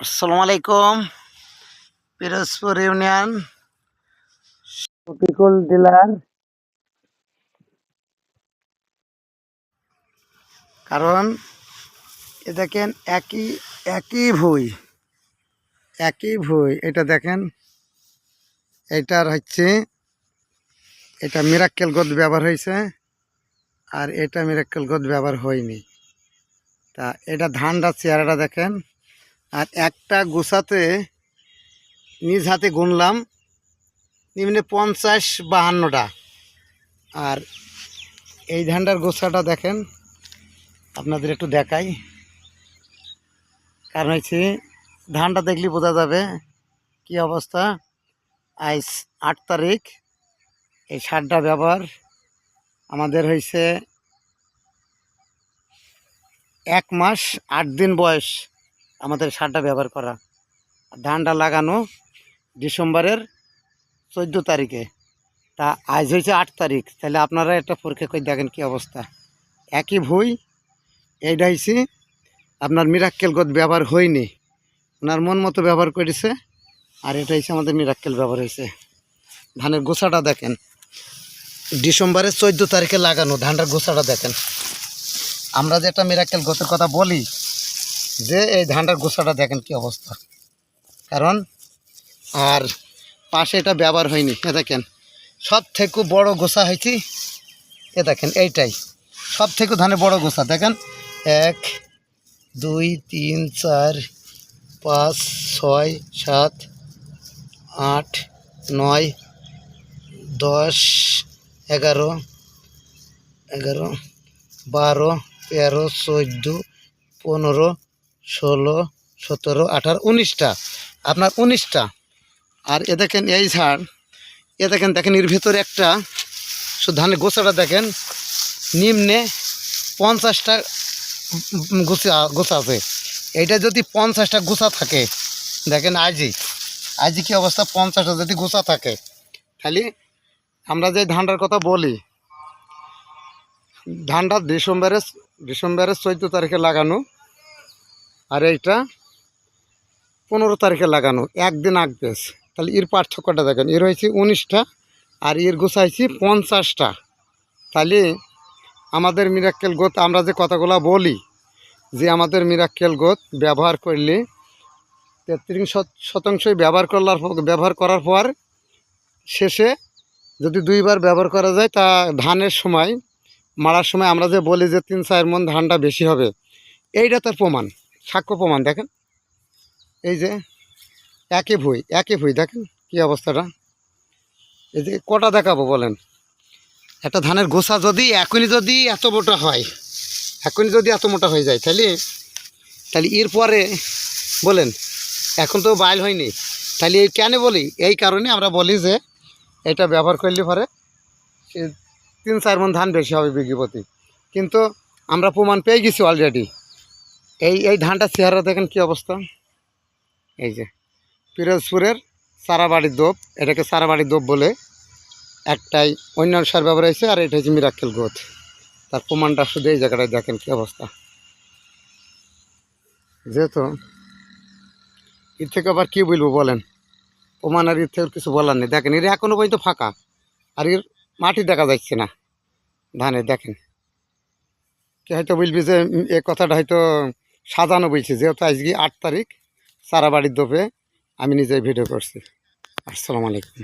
আসসালামু আলাইকুম। Pirojpur union. Shafiqul dealer. কারণ এ দেখেন একই একই ভুই একই ভুই। এটা দেখেন এটার হচ্ছে এটা মিরাক্কেল গোদ ব্যবহার হয়েছে আর এটা মিরাক্কেল গোদ ব্যবহার হয়নি। তা এটা ধানটা চেহারাটা দেখেন আর একটা গোছাতে নিজ হাতে গুনলাম নিম্নে পঞ্চাশ বাহান্নটা। আর এই ধানটার গোছাটা দেখেন, আপনাদের একটু দেখাই। কারণ হচ্ছে ধানটা দেখলে বোঝা যাবে কি অবস্থা। আজ আট তারিখ, এই সারটা ব্যবহার আমাদের হয়েছে এক মাস আট দিন বয়স। আমাদের সারটা ব্যবহার করা। ধানটা লাগানো ডিসেম্বরের চোদ্দ তারিখে। তা আজ হয়েছে আট তারিখ। তাহলে আপনারা একটা পরীক্ষা করে দেখেন কি অবস্থা। একই ভুই, এইটা হয়েছে আপনার মিরাক্কেল গদ ব্যবহার হয়নি। ওনার মন মতো ব্যবহার করেছে, আর এটা হয়েছে আমাদের মিরাক্কেল ব্যবহার হয়েছে ধানের গোছাটা দেখেন। ডিসেম্বরের চোদ্দ তারিখে লাগানো ধানটার গোছাটা দেখেন। আমরা যে একটা মিরাক্কেল গোছের কথা বলি যে এই ধানটার গোছাটা দেখেন কি অবস্থা। কারণ আর পাশে এটা ব্যবহার হয়নি, এ দেখেন। সব থেকে বড় গোছা হয়েছি, এ দেখেন এইটাই। সব থেকে ধানে বড় গোছা, দেখেন। এক, দুই, তিন, চার, পাঁচ, ছয়, সাত, আট, নয়, দশ, এগারো এগারো, বারো, তেরো, চোদ্দ, পনেরো ষোলো, সতেরো, আঠারো, উনিশটা। আপনার উনিশটা। আর এ দেখেন, এই ঝাড়। এ দেখেন দেখেন, এর ভেতরে একটা, শুধু ধানের গোছাটা দেখেন, নিম্নে পঞ্চাশটা গোছা গোছা আছে। এইটা যদি পঞ্চাশটা গোছা থাকে, দেখেন আজই আজই কী অবস্থা? পঞ্চাশটা যদি গোছা থাকে খালি আমরা যে ধানটার কথা বলি, ধানটা ডিসেম্বরের ডিসেম্বরের চোদ্দ তারিখে লাগানো। আর এইটা পনেরো তারিখে লাগানো, একদিন আগ পেস তাহলে এর পার্থক্যটা দেখেন, এর হয়েছে উনিশটা আর এর গোছাইছি পঞ্চাশটা। তাহলে আমাদের মিরাক্কেল গোত আমরা যে কথাগুলো বলি, যে আমাদের মিরাক্কেল গোত ব্যবহার করলে তেত্রিশ শতাংশই ব্যবহার করলার ব্যবহার করার পর শেষে যদি দুইবার ব্যবহার করা যায়, তা ধানের সময়, মারার সময় আমরা যে বলি যে তিন চার মন ধানটা বেশি হবে, এইটা তার প্রমাণ। সাক্ষ্য প্রমাণ দেখেন। এই যে একই ভুই একই ভুই, দেখেন কি অবস্থাটা। এই যে কটা দেখাবো বলেন? একটা ধানের গোসা যদি, এখনই যদি এত মোটা হয়, এখনই যদি এত মোটা হয়ে যায় তাহলে তাহলে এরপরে বলেন, এখন তো বাইল হয়নি। তাহলে এই কেন বলি? এই কারণে আমরা বলি যে, এটা ব্যবহার করলে পরে তিন চার মন ধান বেশি হবে বিঘি প্রতি কিন্তু আমরা প্রমাণ পেয়ে গেছি অলরেডি এই এই ধানটা চেহারা দেখেন কি অবস্থা? এই যে, পিরোজপুরের সারাবাড়ির দোপ, এটাকে সারাবাড়ির দোপ বলে একটাই অন্যান্য সার ব্যবহার হয়েছে, আর এটা হচ্ছে মিরাক্কেল গোথ তার প্রমাণটা শুধু এই জায়গাটায় দেখেন কি অবস্থা। যেহেতু এর থেকে আবার কী বলব বলেন? প্রমাণ আর এর থেকে কিছু বলার নেই। দেখেন, এর এখনও পর্যন্ত ফাঁকা, আর এর মাটি দেখা যাচ্ছে না ধানে, দেখেন। কে হয়তো বলবি যে, এ কথাটা হয়তো সাজানো বইছে, যেহেতু আজকে আট তারিখ সারা বাড়ির দোপে আমি নিজেই ভিডিও করছি। আসসালামু আলাইকুম।